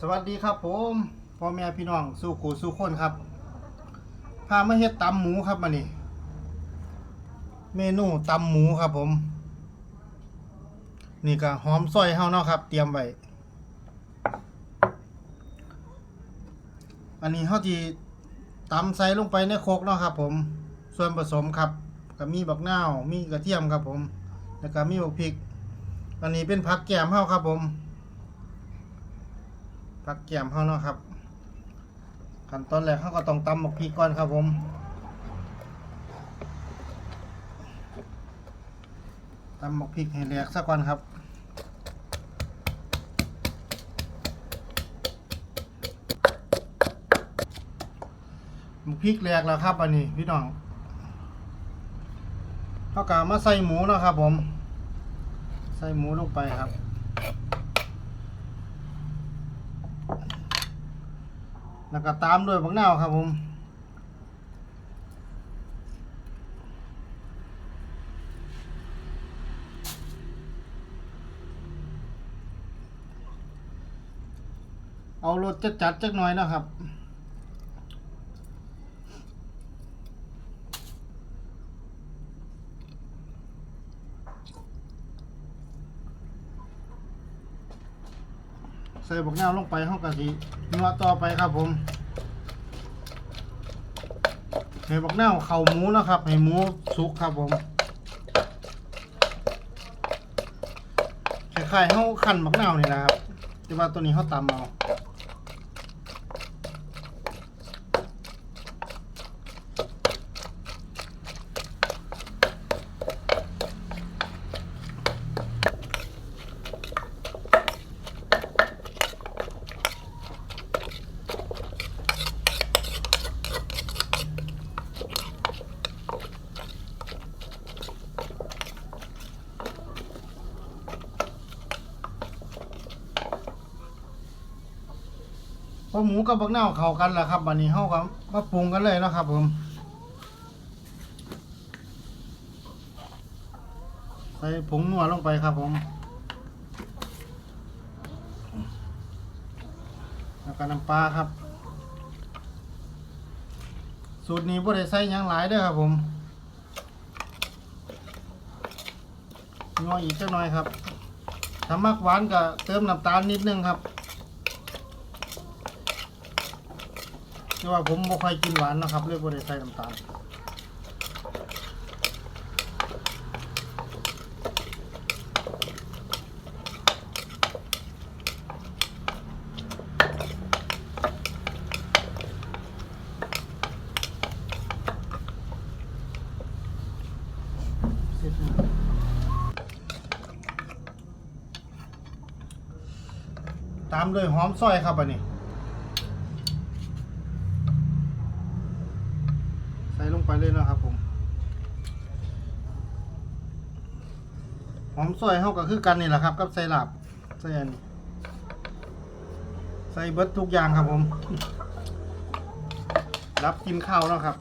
สวัสดีครับผมพ่อแม่พี่น้องสู้ขู่สู้คนครับพามาเฮ็ดตำหมูครับมานี่เมนูตำหมูครับผม นี่ก็หอมซอยเฮาเนาะครับ เตรียมไว้อันนี้เฮาที่ตำใส่ลงไปในโคกเนาะครับ ผม ส่วนผสมครับก็มีบักนาวมีกระเทียมครับผม แล้วก็มีบักพริก อันนี้เป็นผักแกมเฮาครับผม ผักแกมเฮาเนาะครับ ขั้นตอนแรกเขาก็ต้องตำหมกพริกก่อนครับผมตำหมกพริกให้แหลกซะก่อนครับหมกพริกแหลกแล้วครับอันนี้พี่น้องเขากามาใส่หมูนะครับผม ใส่หมูลงไปครับ แล้วก็ตามด้วยบักนาวครับผมเอารถจะจัดจักหน่อยนะครับ ใส่บักนาวลงไปห้องกะทินัวต่อไปครับผมให้บักนาวเข่าหมูนะครับให้หมูสุกครับผมคล้ายๆเฮาคั่นบักนาวนี่นะครับแต่ว่าตัวนี้เฮาตำเอา พอหมูกับบักนาวเข้ากันแล้วครับบัดนี้เฮาก็มาปรุงกันเลยนะครับผมใส่ผงนัวลงไปครับผมแล้วก็น้ำปลาครับ สูตรนี้บ่ได้ใส่ยังหลายเด้อครับผมงออีกจักหน่อยครับถ้ามักหวานก็เติมน้ำตาลนิดนึงครับ แต่ว่าผมบ่ค่อยกินหวานนะครับเลยบ่ได้ใส่น้ำตาลตามด้วยหอมซอยครับอันนี้ ใส่ลง ไปเลยนะครับผมหอมซอยเข้าก็คือกันนี่แหละครับ กับใส่หลับใส่อันใส่เบิดทุกอย่างครับผม รับกินข้าวแล้วครับ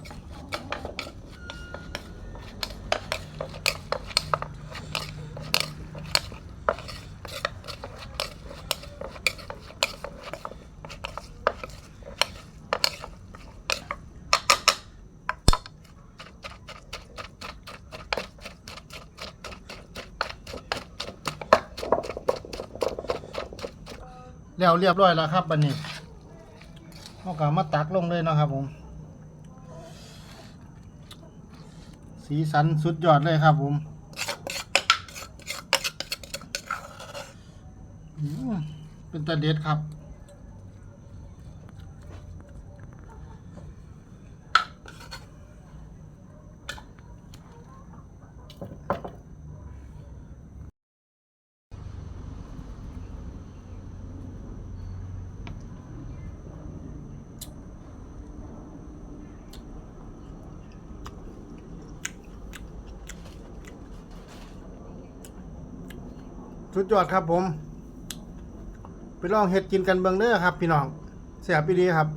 แล้วเรียบร้อยแล้วครับบันนี้เอากามาตักลงเลยนะครับผม สีสันสุดยอดเลยครับผมเป็นตะเด็ดครับ สุดยอดครับผม ไปลองเห็ดกินกันเบิ่งเด้อครับ พี่น้องเสียบอีดีครับ